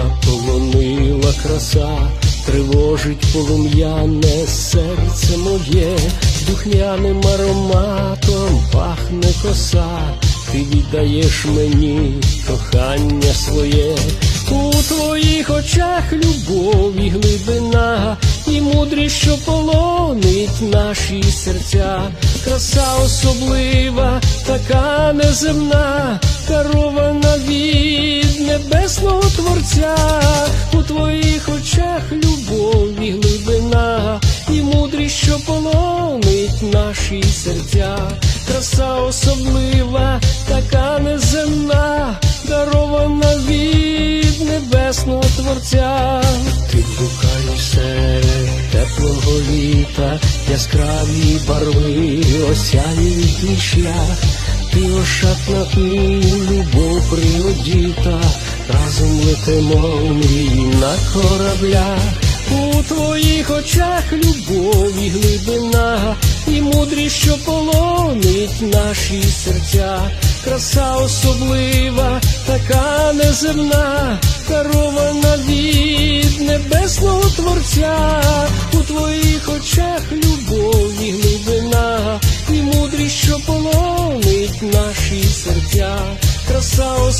заполонила краса, тривожить полум'яне серце моє, духмяним ароматом пахне коса, ти віддаєш мені кохання своє, у твоїх очах любов і глибина, і мудрість, що полонить наші серця, краса особлива, така неземна, дарована від небесного Творця, у твоїх очах любов і глибина, і мудрість, що полонить наші серця, краса особлива, така неземна, дарована від небесного Творця. Ти блукаєш серед теплого літа, яскраві барви осяють твій шлях. Ти ошатна ти, любов приодіта, разом летимо в мрії на кораблях. У твоїх очах любов і глибина, і мудрість, що полонить наші серця, краса особлива, така неземна, дарована від небесного Творця,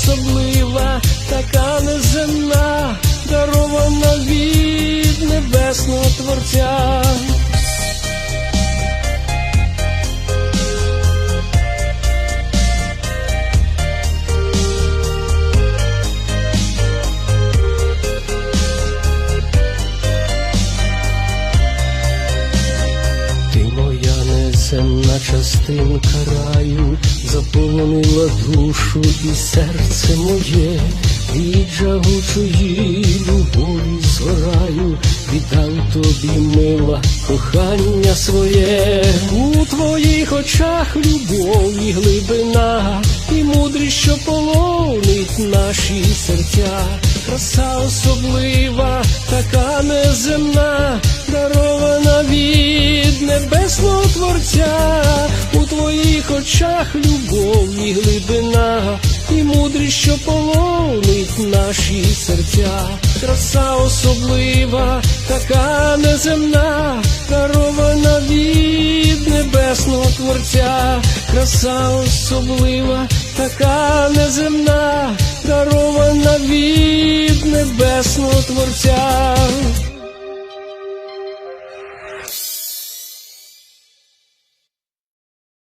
особлива, така неземна, дарована від небесного Творця. Неземна частинка раю, заполонила душу і серце моє, від жагучої любові згораю, віддам тобі мила кохання своє, у твоїх очах любов і глибина, і мудрість, що полонить наші серця, краса особлива, така неземна, від Творця, у твоїх очах любов і глибина, і мудрість, що полонить наші серця, краса особлива, така неземна, дарована від небесного Творця, краса особлива, така неземна, дарована від небесного Творця.